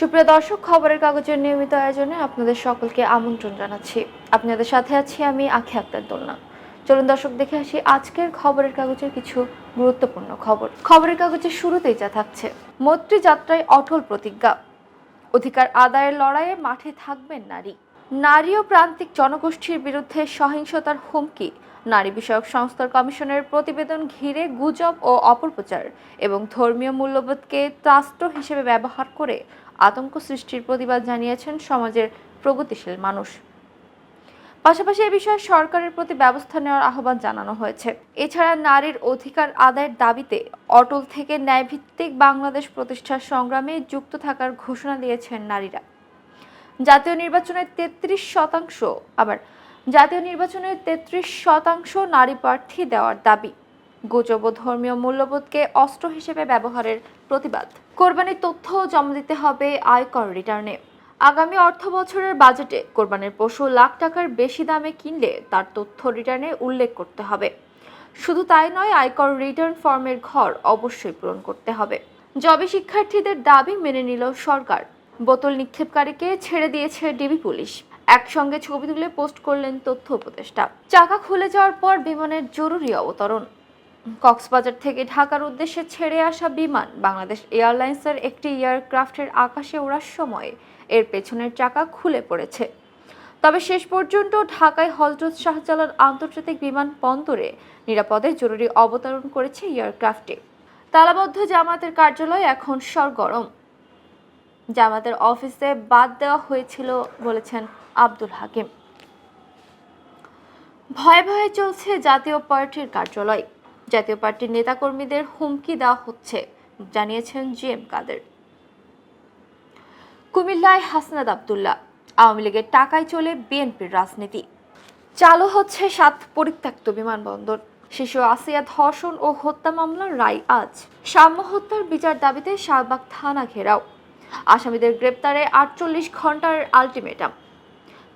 সুপ্রিয় দর্শক, খবরের কাগজের নিয়মিত আয়োজনে আপনাদের সকলকে আমন্ত্রণ জানাচ্ছি। আপনাদের সাথে আছি আমি আখি আক্তার দোলনা। চলুন দর্শক, দেখে আসি আজকের খবরের কাগজের কিছু গুরুত্বপূর্ণ খবর। খবরের কাগজের শুরুতেই যা থাকছে। মৈত্রী যাত্রায় অটল প্রতিজ্ঞা। অধিকার আদায়ের লড়াইয়ে মাঠে থাকবেন নারী। নারী ও প্রান্তিক জনগোষ্ঠীর বিরুদ্ধে সহিংসতার হুমকি। নারী বিষয়ক সংস্থার কমিশনের প্রতিবেদন ঘিরে গুজব ও অপপ্রচার এবং ধর্মীয় মূল্যবোধকে ত্রাস্ত্র হিসেবে ব্যবহার করে আতঙ্ক সৃষ্টির প্রতিবাদ জানিয়েছেন সমাজের প্রগতিশীল মানুষ। পাশাপাশি এ বিষয়ে সরকারের প্রতি ব্যবস্থা নেওয়ার আহ্বান জানানো হয়েছে। এছাড়া নারীর অধিকার আদায়ের দাবিতে অটল থেকে ন্যায়ভিত্তিক বাংলাদেশ প্রতিষ্ঠার সংগ্রামে যুক্ত থাকার ঘোষণা দিয়েছেন নারীরা। জাতীয় নির্বাচনের তেত্রিশ শতাংশ, আবার জাতীয় নির্বাচনের তেত্রিশ শতাংশ নারী প্রার্থী দেওয়ার দাবি। গুজব ধর্মীয় মূল্যবোধকে অস্ত্র হিসেবে ব্যবহারের প্রতিবাদ। কোরবানির তথ্য জমা দিতে হবে আয়কর রিটার্নে। আগামী অর্থ বছরের বাজেটে কোরবানির পশু লাখ টাকার বেশি দামে কিনলে তার তথ্য রিটার্নে উল্লেখ করতে হবে। শুধু তাই নয়, আয়কর রিটার্ন ফর্মের ঘর অবশ্যই পূরণ করতে হবে। জবে শিক্ষার্থীদের দাবি মেনে নিল সরকার। বোতল নিক্ষেপকারীকে ছেড়ে দিয়েছে ডিবি পুলিশ। একসঙ্গে ছবি তুলে পোস্ট করলেন তথ্য উপদেষ্টা। চাকা খুলে যাওয়ার পর বিমানের জরুরি অবতরণ। কক্সবাজার থেকে ঢাকার উদ্দেশ্যে ছেড়ে আসা বিমান বাংলাদেশ এয়ারলাইন্সের একটি এয়ারক্রাফটের আকাশে ওড়ার সময় এর পেছনের চাকা খুলে পড়েছে। তবে শেষ পর্যন্ত ঢাকায় হজরত শাহজালাল আন্তর্জাতিক বিমানবন্দরে নিরাপদে জরুরি অবতরণ করেছে এয়ারক্রাফটে। তালাবদ্ধ জামাতের কার্যালয় এখন সরগরম। জামাতের অফিসে বাদ দেওয়া হয়েছিল বলেছেন আব্দুল হাকিম। ভয়ে ভয়ে চলছে জাতীয় পার্টির কার্যালয়। জাতীয় পার্টির নেতাকর্মীদের হুমকি দেওয়া হচ্ছে, জানিয়েছেন জি এম কাদের। কুমিল্লায় হাসনাদ আবদুল্লাহ, আওয়ামী লীগের টাকায় চলে বিএনপির রাজনীতি। চালু হচ্ছে সাত পরিত্যক্ত বিমানবন্দর। শিশু আসিয়া ধর্ষণ ও হত্যা মামলার রায় আজ। সাম্য হত্যার বিচার দাবিতে শাহবাগ থানা ঘেরাও। আসামিদের গ্রেপ্তারে আটচল্লিশ ঘণ্টার আলটিমেটাম।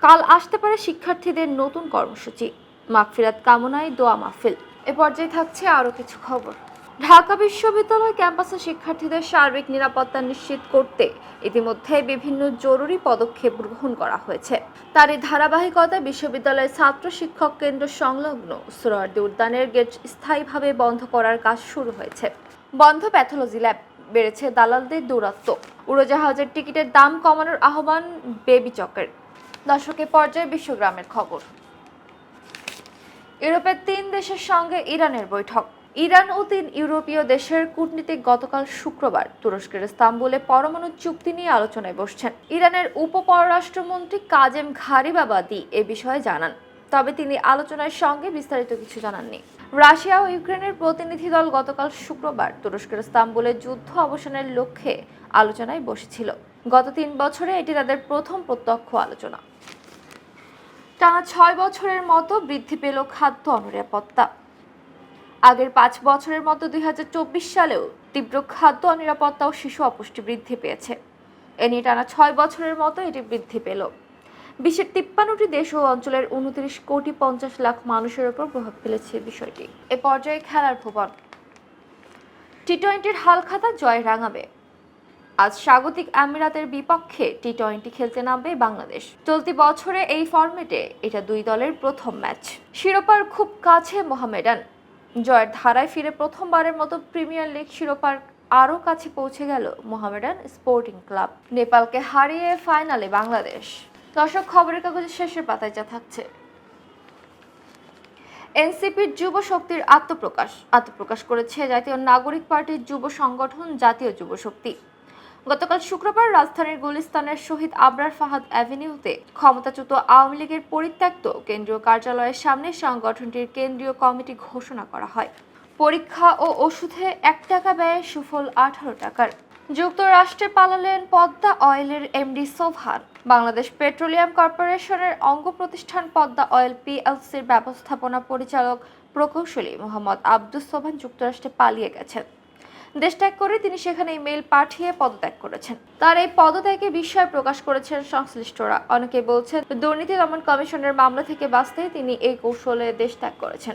কাল আসতে পারে শিক্ষার্থীদের নতুন কর্মসূচি। মাগফিরাত কামনায় দোয়া মাহফিল। এ পর্যায়ে থাকছে আরও কিছু খবর। ঢাকা বিশ্ববিদ্যালয় ক্যাম্পাসে শিক্ষার্থীদের সার্বিক নিরাপত্তা নিশ্চিত করতে ইতিমধ্যে বিভিন্ন জরুরি পদক্ষেপ গ্রহণ করা হয়েছে। তারই ধারাবাহিকতায় বিশ্ববিদ্যালয়ের ছাত্র শিক্ষক কেন্দ্র সংলগ্ন সোহরাওয়ার্দী উদ্যানের গেট স্থায়ীভাবে বন্ধ করার কাজ শুরু হয়েছে। বন্ধ প্যাথোলজি ল্যাব। বেড়েছে দালালদের দৌরাত্ম উড়োজাহাজের টিকিটের দাম কমানোর আহ্বান বেবি চকের। দর্শকের পর্যায়ে বিশ্বগ্রামের খবর। ইউরোপের তিন দেশের সঙ্গে ইরানের বৈঠক। ইরান ও তিন ইউরোপীয় দেশের কূটনীতিক গতকাল শুক্রবার তুরস্কের ইস্তাম্বুলে পরমাণু চুক্তি নিয়ে আলোচনায় বসছেন। ইরানের উপ পররাষ্ট্রমন্ত্রী কাজেম ঘারিবাবাদি এ বিষয়ে জানান। তবে তিনি আলোচনার সঙ্গে বিস্তারিত কিছু জানাননি। রাশিয়া ও ইউক্রেনের প্রতিনিধি দল গতকাল শুক্রবার তুরস্কের ইস্তাম্বুলে যুদ্ধ অবসানের লক্ষ্যে আলোচনায় বসেছিল। গত তিন বছরে এটি তাদের প্রথম প্রত্যক্ষ আলোচনা। টানা ছয় বছরের মতো বৃদ্ধি পেল খাদ্য অনিরাপত্তা। আগের পাঁচ বছরের মতো দুই হাজার চব্বিশ সালেও তীব্র খাদ্য অনিরাপত্তা ও শিশু অপুষ্টি বৃদ্ধি পেয়েছে। এ নিয়ে টানা ছয় বছরের মতো এটি বৃদ্ধি পেল। বিশ্বের তিপ্পান্নটি দেশ ও অঞ্চলের উনত্রিশ কোটি পঞ্চাশ লাখ মানুষের উপর প্রভাব ফেলেছে বিষয়টি। এ পর্যায়ে খেলার ভুবন। টি টোয়েন্টির হালখাতা জয় রাঙাবে। আজ স্বাগতিক আমিরাতের বিপক্ষে টি টোয়েন্টি খেলতে নামবে বাংলাদেশ। চলতি বছরে এই ফরম্যাটে এটা দুই দলের প্রথম ম্যাচ। শিরোপার খুব কাছে মোহামেডান। জয়ের ধারায় ফিরে প্রথমবারের মতো প্রিমিয়ার লিগ শিরোপার আরও কাছে পৌঁছে গেল মোহামেডান স্পোর্টিং ক্লাব। নেপালকে হারিয়ে ফাইনালে বাংলাদেশ। দর্শক, খবরের কাগজের শেষের পাতায় যা থাকছে। এনসিপির যুব শক্তির আত্মপ্রকাশ। আত্মপ্রকাশ করেছে জাতীয় নাগরিক পার্টির যুব সংগঠন জাতীয় যুব শক্তি। গতকাল শুক্রবার রাজধানীর গুলিস্তানের শহীদ আবরার ফাহাদ অ্যাভিনিউতে ক্ষমতাচ্যুত আওয়ামী লীগের পরিত্যক্ত কেন্দ্রীয় কার্যালয়ের সামনে সংগঠনটির কেন্দ্রীয় কমিটি ঘোষণা করা হয়। পরীক্ষা ও ওষুধে এক টাকা ব্যয়ে সুফল আঠারো টাকার। যুক্তরাষ্ট্রে পালালেন পদ্মা অয়েলের এমডি সোভান। বাংলাদেশ পেট্রোলিয়াম কর্পোরেশনের অঙ্গ প্রতিষ্ঠান পদ্মা অয়েল পিএলসির ব্যবস্থাপনা পরিচালক প্রকৌশলী মোহাম্মদ আব্দুস সোভান যুক্তরাষ্ট্রে পালিয়ে গেছেন। দেশ ত্যাগ করে তিনি সেখানে ইমেল পাঠিয়ে পদত্যাগ করেছেন। তার এই পদত্যাগে বিস্ময় প্রকাশ করেছেন সংশ্লিষ্টরা। অনেকে বলছেন, দুর্নীতি দমন কমিশনের মামলা থেকে বাঁচতে তিনি এই কৌশলে দেশ ত্যাগ করেছেন।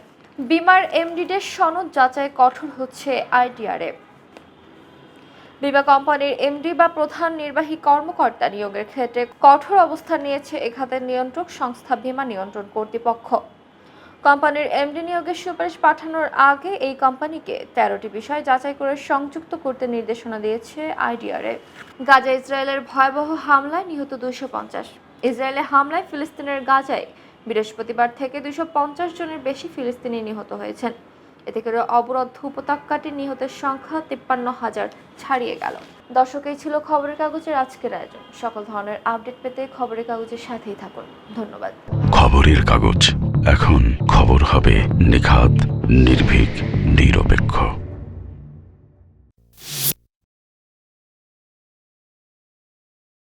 বিমার এমডিডের সনদ যাচাই কঠোর হচ্ছে আইটিআরএ বিমা কোম্পানির এমডি বা প্রধান নির্বাহী কর্মকর্তা নিয়োগের ক্ষেত্রে কঠোর অবস্থান নিয়েছে এ খাতের নিয়ন্ত্রক সংস্থা বিমা নিয়ন্ত্রণ কর্তৃপক্ষ। কোম্পানির এমডি নিয়োগের সুপারিশ পাঠানোর আগে এই কোম্পানিকে তেরোটি বিষয় যাচাই করে সংযুক্ত করতে নির্দেশনা দিয়েছে আইডিআরএ। গাজা ইসরায়েলের ভয়াবহ হামলায় নিহত দুইশো পঞ্চাশ। ইসরায়েলের হামলায় ফিলিস্তিনের গাজায় বৃহস্পতিবার থেকে দুইশো পঞ্চাশ জনের বেশি ফিলিস্তিনি নিহত হয়েছেন। এতে করে অবরোধ উপত্যকাটি নিহতের সংখ্যা তিপ্পান্ন হাজার ছাড়িয়ে গেল। দর্শক এই ছিল খবরের কাগজের আজকের আয়োজন। সকল ধরনের আপডেট পেতে খবরের কাগজের সাথেই থাকুন। ধন্যবাদ। খবরের কাগজ। এখন খবর হবে নিখাত, নির্ভীক, নিরপেক্ষ।